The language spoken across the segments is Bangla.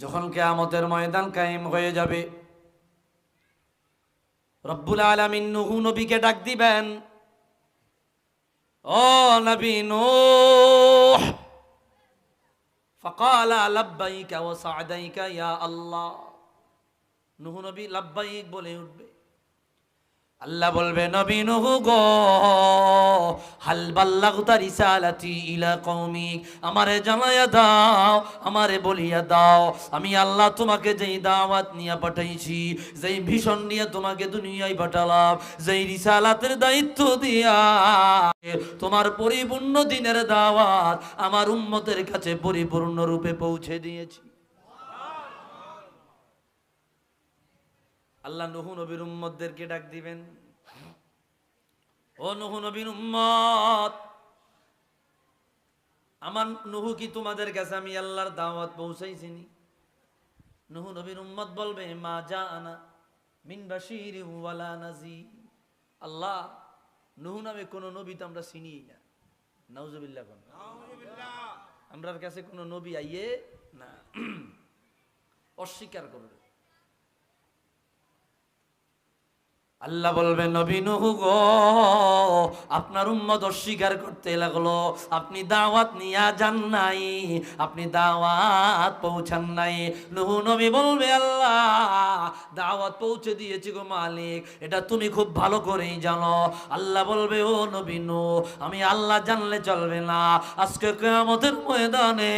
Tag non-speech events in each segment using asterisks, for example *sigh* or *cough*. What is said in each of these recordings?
যখন কে আমতের ময়দান কায়েম হয়ে যাবে, রব্বুল আলামিন নুহু নবীকে ডাক দিবেন, ও নবী নূহ, ফকাল লাব্বাইকা ওয়া সাদাইকা ইয়া আল্লাহ। নুহু নবী লাব্বাইক বলে উঠবে। আল্লাহ বলবে, নবী নুহু গো, হাল বাল্লাগতা রিসালাতি ইলা কওমিক, আমারে জানায়া দাও, আমারে বলিয়া দাও, আমি আল্লাহ তোমাকে যেই দাওয়াত নিয়ে পাঠাইছি, যেই ভীষণ নিয়ে তোমাকে দুনিয়ায় পাঠালাম, যেই রিসালাতের দায়িত্ব দিয়া, তোমার পরিপূর্ণ দিনের দাওয়াত আমার উম্মতের কাছে পরিপূর্ণ রূপে পৌঁছে দিয়েছি। আল্লাহ নহু নবীর উম্মতদেরকে ডাক দিবেন। ও নহু নবীর উম্মত আমার নহু কি তোমাদের কাছে আমি আল্লাহর দাওয়াত পৌঁছাইছিনি? নহু নবীর উম্মত বলবে মা যা আনা মিন বাশির ওয়ালা নাজি আল্লাহ নহু নামে কোন নবী তো আমরা চিনি না। নাউজুবিল্লাহ কোন আমরার কাছে কোন নবী আইয়ে না। *clears throat* অস্বীকার করবে। আল্লাহ বলবে, নবী নুহু গো, আপনার উম্মত অস্বীকার করতে লাগল। আপনি দাওয়াত নিয়া যান নাই, আপনি দাওয়াত পৌঁছান নাই। নুহু নবী বলবে, আল্লাহ, দাওয়াত পৌঁছে দিয়েছি গো মালিক, এটা তুমি খুব ভালো করেই জানো। আল্লাহ বলবে, ও নবী নু আমি আল্লাহ জানলে চলবে না। আজকে কেয়ামতের ময়দানে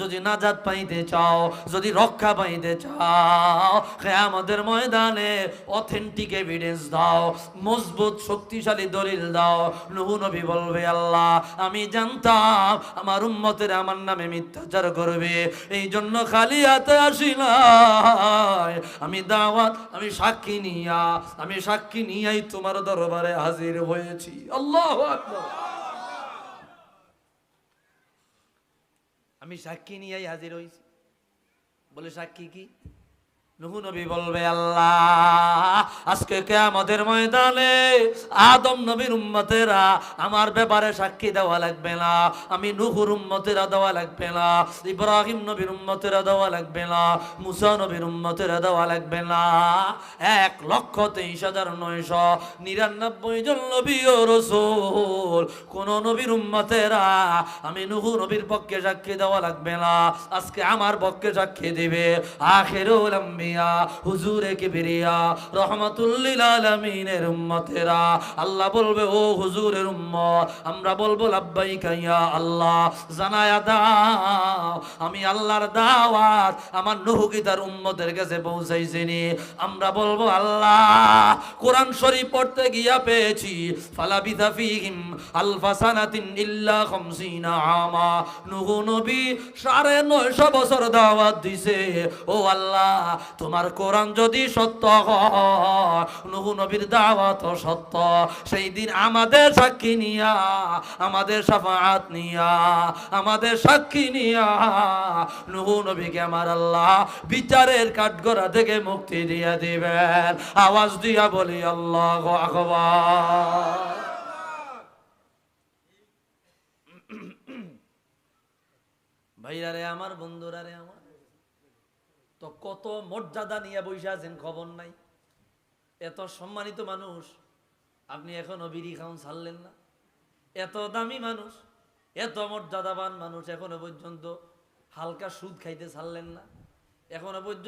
যদি নাজাত পাইতে চাও, যদি রক্ষা পাইতে চাও, কেয়ামতের ময়দানে অথেন্টিক এভিডেন্স দাও, মজবুত, শক্তিশালী দলিল দাও। নুহু নবী বলবে, আল্লাহ, আমি জানতাম আমার উম্মতের আমার নামে মিথ্যাচার করবে। এই জন্য খালি হাতে আসিলাই আমি দাওয়াত, আমি সাক্ষী নিয়া, আমি সাক্ষী নিয়াই তোমার দরবারে হাজির হয়েছি। আল্লাহ আমি সাক্ষী নিয়াই হাজির হয়েছি। বলে সাক্ষী কি? নুহু নবী বলবে, আল্লাহ, আজকে কেয়ামতের ময়দানে আদম নবীর উম্মতেরা আমার ব্যাপারে সাক্ষী দেওয়া লাগবে না, আমি নুহুর উম্মতেরা দেওয়া লাগবে না, ইব্রাহিম নবীর উম্মতেরা দেওয়া লাগবে না, মুসা নবীর উম্মতেরা দেওয়া লাগবে না। এক লক্ষ তেইশ হাজার নয়শ নিরানব্বই জন নবী ও রসুল কোন নবীর উম্মতেরা, আমি নুহু নবীর পক্ষে সাক্ষী দেওয়া লাগবে না। আজকে আমার পক্ষে সাক্ষী দিবে। আখেরুল আম্বিয়া, হুজুরে কিবরিয়া, রহমাতুল্লিল আলামিনের উম্মতেরা। আল্লাহ বলবে, ও হুজুরের উম্মত, আমরা বলব, লাব্বাইকা ইয়া আল্লাহ। জানায়া দাও, আমি আল্লাহর দাওয়াত, আমার নুহু কি তার উম্মতের কাছে পৌঁছাইছিনি আমরা বলব, আল্লাহ, কোরআন শরীফ পড়তে গিয়া পেয়েছি। ফালাবিদা ফিহিম আলফা সানাতিন ইল্লা খামসিনা আমা। নুহু নবী সাড়ে নয়শো বছর দাওয়াত দিছে। ও আল্লাহ, তোমার কোরআন যদি সত্য নুহু নবীর দাওয়াত সত্য। সেই দিন আমাদের সাক্ষী নিয়া, আমাদের সাফাত নিয়া, আমাদের সাক্ষী নিয়া, নুহু নবীকে আমার আল্লাহ বিচারের কাঠগড়া থেকে মুক্তি দিয়ে দিবেন। আওয়াজ দিয়া বলি, আল্লাহ আকবার। *coughs* ভাইরা রে আমার, বন্ধুরা রে আমার। তো কত মর্যাদা নিয়ে বসে আছেন, খবর নাই। এত সম্মানিত মানুষ, আপনি এখনও বিড়ি খাউন ছাড়লেন না। এত দামি মানুষ, এত মর্যাদাবান মানুষ এখনও পর্যন্ত হালকা সুদ খাইতে ছাড়লেন না। এখনও পর্যন্ত